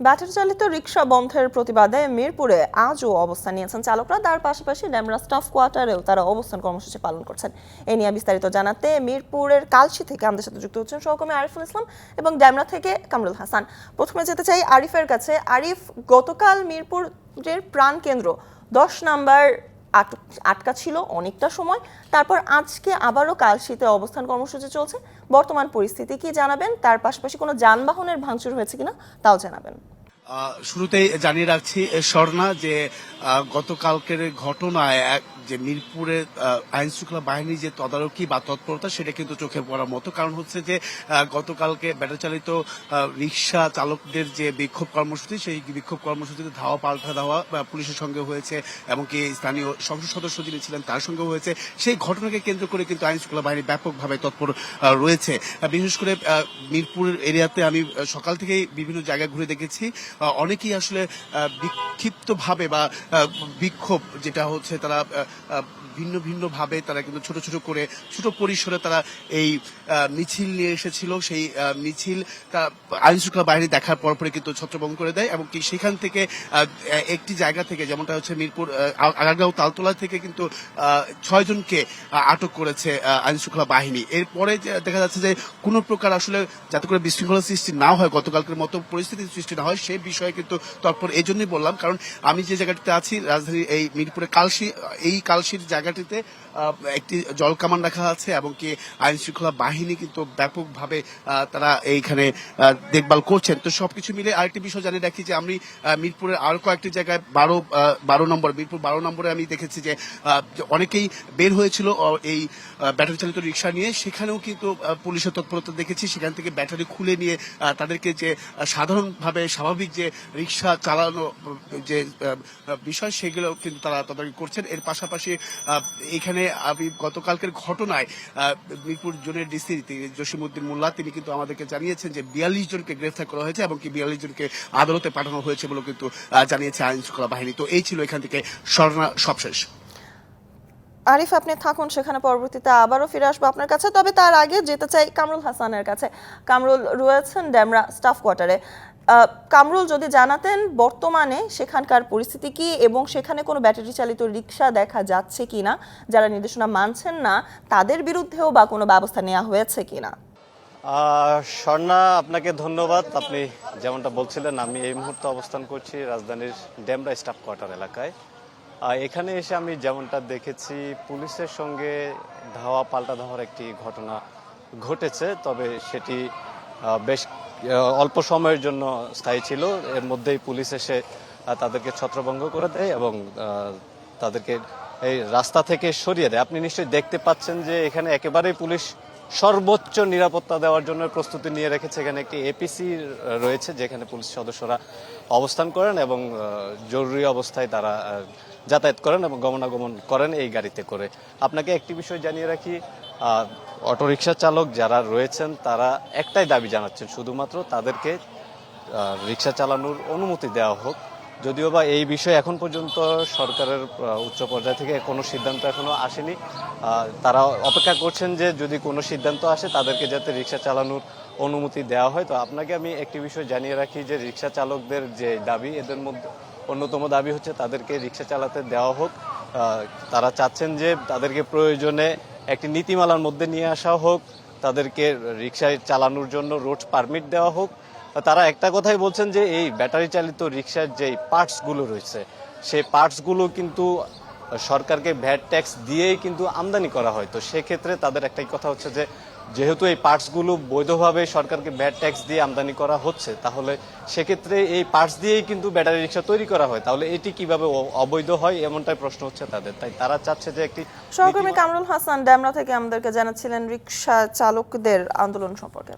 Battery চালিত রিক্সা বন্ধের প্রতিবাদে মিরপুরে আজও অবস্থান নিয়েছেন চালকরা। তার পাশাপাশি ড্যামরা স্টাফ কোয়ার্টারেও তারা অবস্থান কর্মসূচি পালন করছেন। এ নিয়ে বিস্তারিত জানাতে মিরপুরের কালসি থেকে আমাদের সাথে যুক্ত হচ্ছেন সহকর্মী আরিফুল ইসলাম এবং ড্যামরা থেকে কামরুল হাসান। প্রথমে যেতে চাই আরিফের কাছে। আরিফ, গতকাল মিরপুরের প্রাণ কেন্দ্র দশ নাম্বার আটকা ছিল অনেকটা সময়। তারপর আজকে আবারও কাল শীতে অবস্থান কর্মসূচি চলছে। বর্তমান পরিস্থিতি কি জানাবেন? তার পাশাপাশি কোনো যানবাহনের ভাঙচুর হয়েছে কিনা তাও জানাবেন। শুরুতেই জানিয়ে রাখছি স্বর্ণা, যে গতকালকের ঘটনায় যে মিরপুরের আইন শৃঙ্খলা বাহিনীর যে তদারকি বা তৎপরতা, সেটা কিন্তু চোখে পড়ার মতো। কারণ হচ্ছে যে গতকালকে ব্যাটারি চালিত রিক্সা চালকদের যে বিক্ষোভ কর্মসূচি, সেই বিক্ষোভ কর্মসূচিতে ধাওয়া পাল্টা ধাওয়া পুলিশের সঙ্গে হয়েছে, এমনকি স্থানীয় সংসদ সদস্য যিনি ছিলেন, তার সঙ্গে হয়েছে। সেই ঘটনাকে কেন্দ্র করে কিন্তু আইন শৃঙ্খলা বাহিনী ব্যাপকভাবে তৎপর রয়েছে। বিশেষ করে মিরপুর এরিয়াতে আমি সকাল থেকেই বিভিন্ন জায়গায় ঘুরে দেখেছি। অনেকেই আসলে বিক্ষিপ্তভাবে বা বিক্ষোভ, যেটা হচ্ছে তারা ভিন্ন ভিন্ন ভাবে তারা কিন্তু ছোট ছোট করে ছোট পরিসরে তারা এই মিছিল নিয়ে এসেছিল। সেই মিছিল আইন শৃঙ্খলা বাহিনী দেখার পরপরে কিন্তু ছত্রভঙ্গ করে দেয় এবং কি সেখান থেকে একটি জায়গা থেকে যেমনটা হচ্ছে মিরপুর আগারগাঁও তালতলা থেকে কিন্তু ছয়জনকে আটক করেছে আইন শৃঙ্খলা বাহিনী। এরপরে দেখা যাচ্ছে যে কোনো প্রকার আসলে যাতে করে বিশৃঙ্খলা সৃষ্টি না হয়, গতকালকের মতো পরিস্থিতি সৃষ্টি না হয় সেই বিষয়ে কিন্তু তৎপর এই জন্যই বললাম। কারণ আমি যে জায়গাটিতে আছি, রাজধানীর এই মিরপুরে কালশি এই কালশির জায়গাটিতে একটি জল কামান রাখা আছে এবং কি আইন শৃঙ্খলা বাহিনী কিন্তু ব্যাপকভাবে তারা এইখানে দেখভাল করছেন। তো সবকিছু মিলে আরেকটি বিষয় জানিয়ে রাখি যে আমি মিরপুরের আরও কয়েকটি জায়গায় বারো বারো নম্বর, মিরপুর বারো নম্বরে আমি দেখেছি যে অনেকেই বের হয়েছিল এই ব্যাটারি চালিত রিক্সা নিয়ে। সেখানেও কিন্তু পুলিশের তৎপরতা দেখেছি। সেখান থেকে ব্যাটারি খুলে নিয়ে তাদেরকে যে সাধারণভাবে স্বাভাবিক যে রিক্সা চালানো যে বিষয়, সেগুলো কিন্তু তারা তদারকি করছেন। এর পাশাপাশি আহ, এখানে আমি গতকালকের ঘটনায় মিরপুর জোনের ডিসি জসিমুদ্দিন মোল্লা তিনি কিন্তু আমাদেরকে জানিয়েছেন যে বিয়াল্লিশ জনকে গ্রেফতার করা হয়েছে এবং কি বিয়াল্লিশ জনকে আদালতে পাঠানো হয়েছে বলে কিন্তু জানিয়েছে আইন শৃঙ্খলা বাহিনী। তো এই ছিল এখান থেকে স্বর্ণা সবশেষ। আরিফ আপনি থাকুন সেখানে পরবর্তীতে আবারও ফিরে আসব আপনার কাছে। তবে তার আগে যেতে চাই কামরুল হাসানের কাছে। কামরুল রয়েছেন ড্যামরা স্টাফ কোয়ার্টারে। কামরুল যদি জানাতেন বর্তমানে সেখানকার পরিস্থিতি কি এবং সেখানে কোনো ব্যাটারি চালিত রিক্সা দেখা যাচ্ছে কিনা যারা নির্দেশনা মানছেন না তাদের বিরুদ্ধেও বা কোনো ব্যবস্থা নেওয়া হয়েছে কিনা? আহ, স্বর্ণা আপনাকে ধন্যবাদ। আপনি যেমনটা বলছিলেন আমি এই মুহূর্তে অবস্থান করছি রাজধানীর ডেমরা স্টাফ কোয়ার্টার এলাকায়। এখানে এসে আমি যেমনটা দেখেছি পুলিশের সঙ্গে ধাওয়া পাল্টা ধাওয়ার একটি ঘটনা ঘটেছে তবে সেটি বেশ অল্প সময়ের জন্য স্থায়ী ছিল। এর মধ্যেই পুলিশ এসে তাদেরকে ছত্রভঙ্গ করে দেয় এবং তাদেরকে এই রাস্তা থেকে সরিয়ে দেয়। আপনি নিশ্চয়ই দেখতে পাচ্ছেন যে এখানে একেবারেই পুলিশ সর্বোচ্চ নিরাপত্তা দেওয়ার জন্য প্রস্তুতি নিয়ে রেখেছে এখানে একটি এপিসি রয়েছে, যেখানে পুলিশ সদস্যরা অবস্থান করেন এবং জরুরি অবস্থায় তারা যাতায়াত করেন এবং গমনাগমন করেন এই গাড়িতে করে। আপনাকে একটি বিষয় জানিয়ে রাখি অটোরিকশা চালক যারা রয়েছেন, তারা একটাই দাবি জানাচ্ছেন, শুধুমাত্র তাদেরকে রিক্সা চালানোর অনুমতি দেওয়া হোক। যদিও বা এই বিষয়ে এখন পর্যন্ত সরকারের উচ্চ পর্যায় থেকে কোনো সিদ্ধান্ত এখনও আসেনি। তারা অপেক্ষা করছেন যে যদি কোনো সিদ্ধান্ত আসে, তাদেরকে যাতে রিক্সা চালানোর অনুমতি দেওয়া হয়। তো আপনাকে আমি একটি বিষয় জানিয়ে রাখি যে রিক্সা চালকদের যে দাবি, এদের মধ্যে অন্যতম দাবি হচ্ছে তাদেরকে রিক্সা চালাতে দেওয়া হোক। তারা চাচ্ছেন যে তাদেরকে প্রয়োজনে একটি নীতিমালার মধ্যে নিয়ে আসা হোক, তাদেরকে রিক্সায় চালানোর জন্য রোড পারমিট দেওয়া হোক। তারা একটা কথাই বলছেন যে এই ব্যাটারি চালিত রিক্সার যে পার্টসগুলো রয়েছে সেই পার্টসগুলো কিন্তু সরকারকে ভ্যাট ট্যাক্স দিয়েই কিন্তু আমদানি করা হয়। তো সেক্ষেত্রে তাদের একটাই কথা হচ্ছে যে যেহেতু এই পার্টসগুলো বৈধভাবে সরকারকে ভ্যাট ট্যাক্স দিয়ে আমদানি করা হচ্ছে তাহলে সেক্ষেত্রে এই পার্টস দিয়েই কিন্তু ব্যাটারি রিক্সা তৈরি করা হয়। তাহলে এটি কীভাবে অবৈধ হয় এমনটাই প্রশ্ন হচ্ছে তাদের। তাই তারা চাচ্ছে যে একটি সহকর্মী কামরুল হাসান ড্যামরা থেকে আমাদেরকে জানাচ্ছিলেন রিক্সা চালকদের আন্দোলন সম্পর্কে।